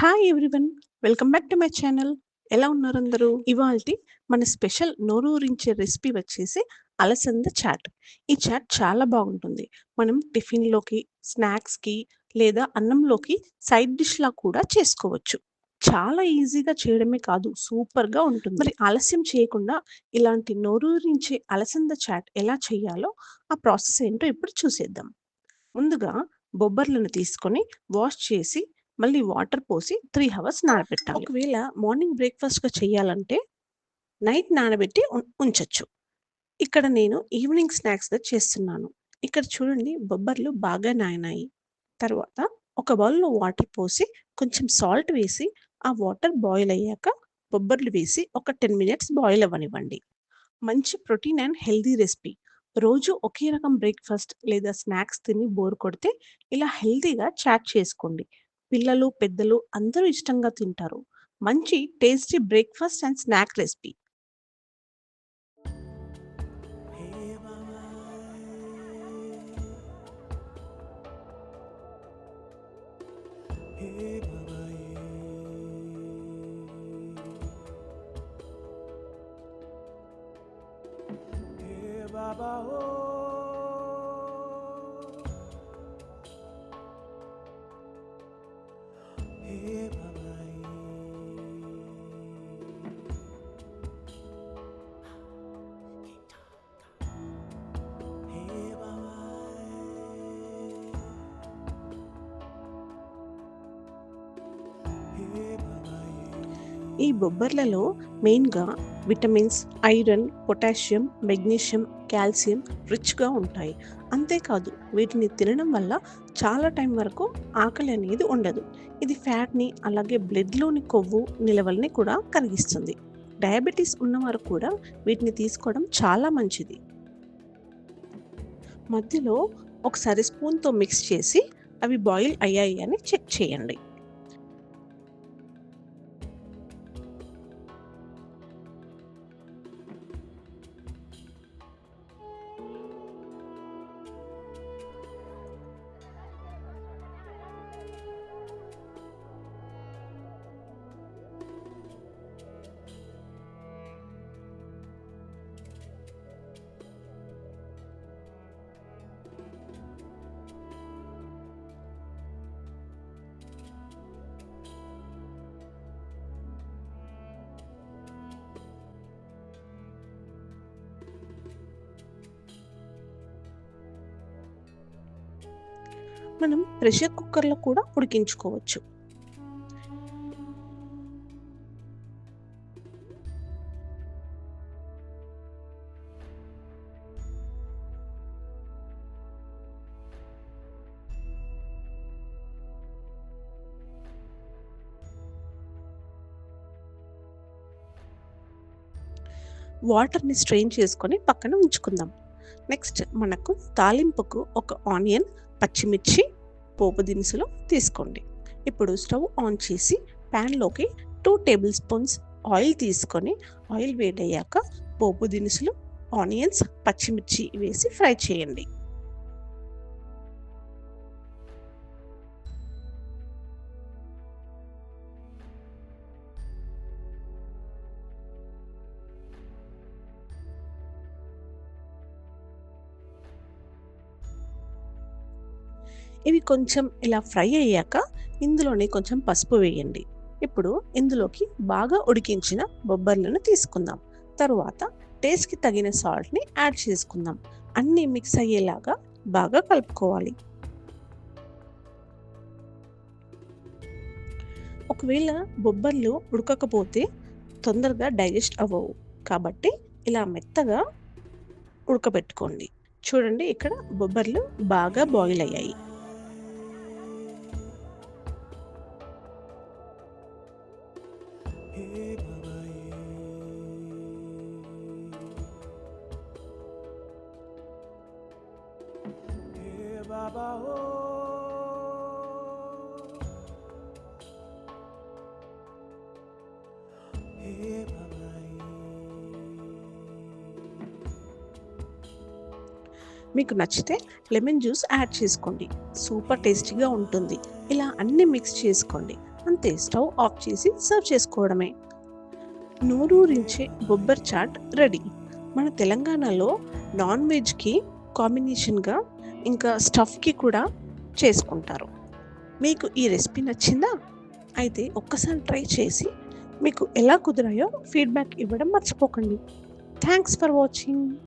Hi everyone welcome back to my channel ఎలా ఉన్నారు అందరూ? ఇవాళ మన స్పెషల్ నోరూరించే రెసిపీ వచ్చేసి అలసంద చాట్. ఈ చాట్ చాలా బాగుంటుంది. మనం టిఫిన్లోకి స్నాక్స్కి లేదా అన్నంలోకి సైడ్ డిష్లా కూడా చేసుకోవచ్చు. చాలా ఈజీగా చేయడమే కాదు సూపర్గా ఉంటుంది. మరి ఆలస్యం చేయకుండా ఇలాంటి నోరూరించే అలసంద చాట్ ఎలా చేయాలో ఆ ప్రాసెస్ ఏంటో ఇప్పుడు చూసేద్దాం. ముందుగా బొబ్బర్లను తీసుకొని వాష్ చేసి మళ్ళీ వాటర్ పోసి త్రీ అవర్స్ నానబెట్టాలి. ఒకవేళ మార్నింగ్ బ్రేక్ఫాస్ట్గా చేయాలంటే నైట్ నానబెట్టి ఉం- ఉంచొచ్చు. ఇక్కడ నేను ఈవినింగ్ స్నాక్స్గా చేస్తున్నాను. ఇక్కడ చూడండి బొబ్బర్లు బాగా నాయనాయి తర్వాత ఒక బౌల్లో వాటర్ పోసి కొంచెం సాల్ట్ వేసి ఆ వాటర్ బాయిల్ అయ్యాక బొబ్బర్లు వేసి ఒక టెన్ మినిట్స్ బాయిల్ అవ్వనివ్వండి. మంచి ప్రోటీన్ అండ్ హెల్దీ రెసిపీ. రోజు ఒకే రకం బ్రేక్ఫాస్ట్ లేదా స్నాక్స్ తిని బోర్ కొడితే ఇలా హెల్దీగా చాట్ చేసుకోండి. పిల్లలు పెద్దలు అందరూ ఇష్టంగా తింటారు. మంచి tasty breakfast and snack recipe. Baba oh, ఈ బొబ్బర్లలో మెయిన్గా vitamins iron potassium magnesium calcium రిచ్గా ఉంటాయి. అంతేకాదు వీటిని తినడం వల్ల చాలా టైం వరకు ఆకలి అనేది ఉండదు. ఇది ఫ్యాట్ని అలాగే బ్లడ్లోని కొవ్వు నిలవల్ని కూడా కలిగిస్తుంది. డయాబెటీస్ ఉన్నవారు కూడా వీటిని తీసుకోవడం చాలా మంచిది. మధ్యలో ఒకసారి స్పూన్తో మిక్స్ చేసి అవి బాయిల్ అయ్యాయి అని చెక్ చేయండి. మనం ప్రెషర్ కుక్కర్లో కూడా ఉడికించుకోవచ్చు. వాటర్ని స్ట్రెయిన్ చేసుకొని పక్కన ఉంచుకుందాం. నెక్స్ట్ మనకు తాలింపుకు ఒక ఆనియన్ పచ్చిమిర్చి పోపు దినుసులు తీసుకోండి. ఇప్పుడు స్టవ్ ఆన్ చేసి ప్యాన్లోకి టూ టేబుల్ స్పూన్స్ ఆయిల్ తీసుకొని ఆయిల్ వేడయ్యాక పోపు దినుసులు ఆనియన్స్ పచ్చిమిర్చి వేసి ఫ్రై చేయండి. ఇవి కొంచెం ఇలా ఫ్రై అయ్యాక ఇందులోనే కొంచెం పసుపు వేయండి. ఇప్పుడు ఇందులోకి బాగా ఉడికించిన బొబ్బర్లను తీసుకుందాం. తరువాత టేస్ట్కి తగిన సాల్ట్ని యాడ్ చేసుకుందాం. అన్నీ మిక్స్ అయ్యేలాగా బాగా కలుపుకోవాలి. ఒకవేళ బొబ్బర్లు ఉడకకపోతే తొందరగా డైజెస్ట్ అవ్వవు. కాబట్టి ఇలా మెత్తగా ఉడకబెట్టుకోండి. చూడండి ఇక్కడ బొబ్బర్లు బాగా బాయిల్ అయ్యాయి. Hey మీకు నచ్చితే లెమన్ జ్యూస్ యాడ్ చేసుకోండి. సూపర్ టేస్టీగా ఉంటుంది. ఇలా అన్ని మిక్స్ చేసుకోండి. అంతే స్టవ్ ఆఫ్ చేసి సర్వ్ చేసుకోవడమే. నూరూరించే బొబ్బర్ చాట్ రెడీ. మన తెలంగాణలో నాన్ వెజ్కి కాంబినేషన్గా ఇంకా స్టఫ్కి కూడా చేసుకుంటారు. మీకు ఈ రెసిపీ నచ్చిందా? అయితే ఒక్కసారి ట్రై చేసి మీకు ఎలా కుదిరాయో ఫీడ్బ్యాక్ ఇవ్వడం మర్చిపోకండి. Thanks for watching.